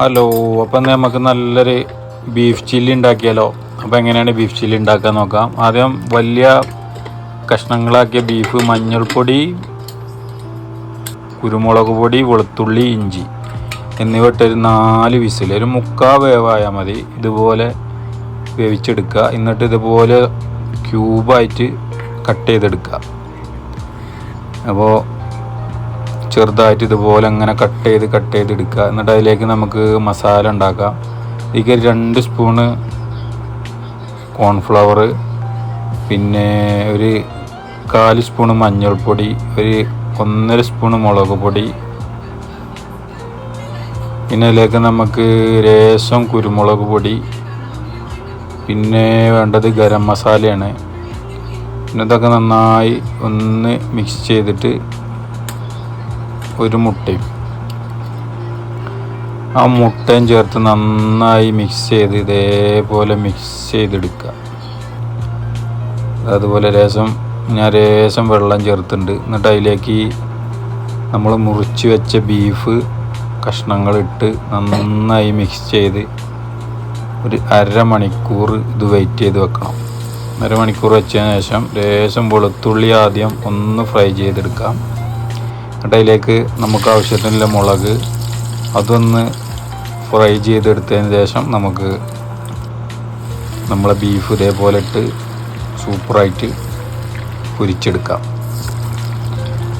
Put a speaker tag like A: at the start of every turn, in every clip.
A: Hello അപ്പം നമുക്ക് നല്ലൊരു ബീഫ് ചില്ലി ഉണ്ടാക്കിയാലോ? അപ്പം എങ്ങനെയാണ് ബീഫ് ചില്ലി ഉണ്ടാക്കാൻ നോക്കാം? ആദ്യം വലിയ കഷ്ണങ്ങളാക്കിയ ബീഫ് മഞ്ഞൾപ്പൊടി കുരുമുളക് പൊടി വെളുത്തുള്ളി ഇഞ്ചി എന്നിവ ഇട്ടൊരു നാല് വിസിൽ ഒരു മുക്കാ വേവായാൽ മതി. ഇതുപോലെ വേവിച്ചെടുക്കുക. എന്നിട്ട് ഇതുപോലെ ക്യൂബായിട്ട് കട്ട് ചെയ്തെടുക്കുക. അപ്പോൾ ചെറുതായിട്ട് ഇതുപോലെ അങ്ങനെ കട്ട് ചെയ്ത് കട്ട് ചെയ്ത് എടുക്കുക. എന്നിട്ട് അതിലേക്ക് നമുക്ക് മസാല ഉണ്ടാക്കാം. ഇതിലേക്ക് രണ്ട് സ്പൂണ് കോൺഫ്ലവർ പിന്നെ ഒരു കാൽ സ്പൂണ് മഞ്ഞൾപ്പൊടി ഒരു ഒന്നര സ്പൂണ് മുളക് പൊടി. പിന്നെ അതിലേക്ക് നമുക്ക് രേശം കുരുമുളക് പൊടി. പിന്നെ വേണ്ടത് ഗരം മസാലയാണ്. പിന്നെ ഇതൊക്കെ നന്നായി ഒന്ന് മിക്സ് ചെയ്തിട്ട് ഒരു മുട്ടയും. ആ മുട്ടയും ചേർത്ത് നന്നായി മിക്സ് ചെയ്ത് ഇതേപോലെ മിക്സ് ചെയ്തെടുക്കുക അതുപോലെ രസം ഞാൻ രേശം വെള്ളം ചേർത്തിട്ടുണ്ട്. എന്നിട്ട് അതിലേക്ക് നമ്മൾ മുറിച്ച് വെച്ച ബീഫ് കഷ്ണങ്ങളിട്ട് നന്നായി മിക്സ് ചെയ്ത് ഒരു അരമണിക്കൂർ ഇത് വെയിറ്റ് ചെയ്ത് വെക്കണം. അരമണിക്കൂർ വെച്ചതിന് ശേഷം ലേശം വെളുത്തുള്ളി ആദ്യം ഒന്ന് ഫ്രൈ ചെയ്തെടുക്കാം. അതിലേക്ക് നമുക്ക് ആവശ്യത്തിനുള്ള മുളക് അതൊന്ന് ഫ്രൈ ചെയ്തെടുത്തതിന് ശേഷം നമുക്ക് നമ്മളെ ബീഫ് ഇതേപോലെ ഇട്ട് സൂപ്പറായിട്ട് പൊരിച്ചെടുക്കാം.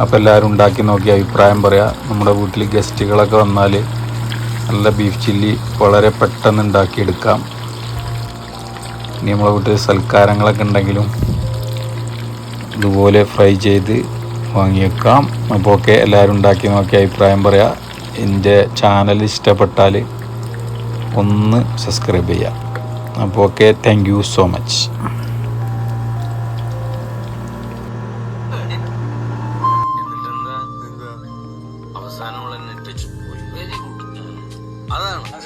A: അപ്പോൾ എല്ലാവരും ഉണ്ടാക്കി നോക്കി അഭിപ്രായം പറയാം. നമ്മുടെ വീട്ടിൽ ഗസ്റ്റുകളൊക്കെ വന്നാൽ നല്ല ബീഫ് ചില്ലി വളരെ പെട്ടെന്ന് ഉണ്ടാക്കിയെടുക്കാം. ഇനി നമ്മളെ വീട്ടിൽ സൽക്കാരങ്ങളൊക്കെ ഉണ്ടെങ്കിലും ഇതുപോലെ ഫ്രൈ ചെയ്ത് വാങ്ങിയേക്കാം. അപ്പോൾ ഓക്കെ എല്ലാവരും ഉണ്ടാക്കി നോക്കി അഭിപ്രായം പറയാം. എന്റെ ചാനൽ ഇഷ്ടപ്പെട്ടാൽ ഒന്ന് സബ്സ്ക്രൈബ് ചെയ്യാം. അപ്പോൾ okay thank you so much അതാണ്.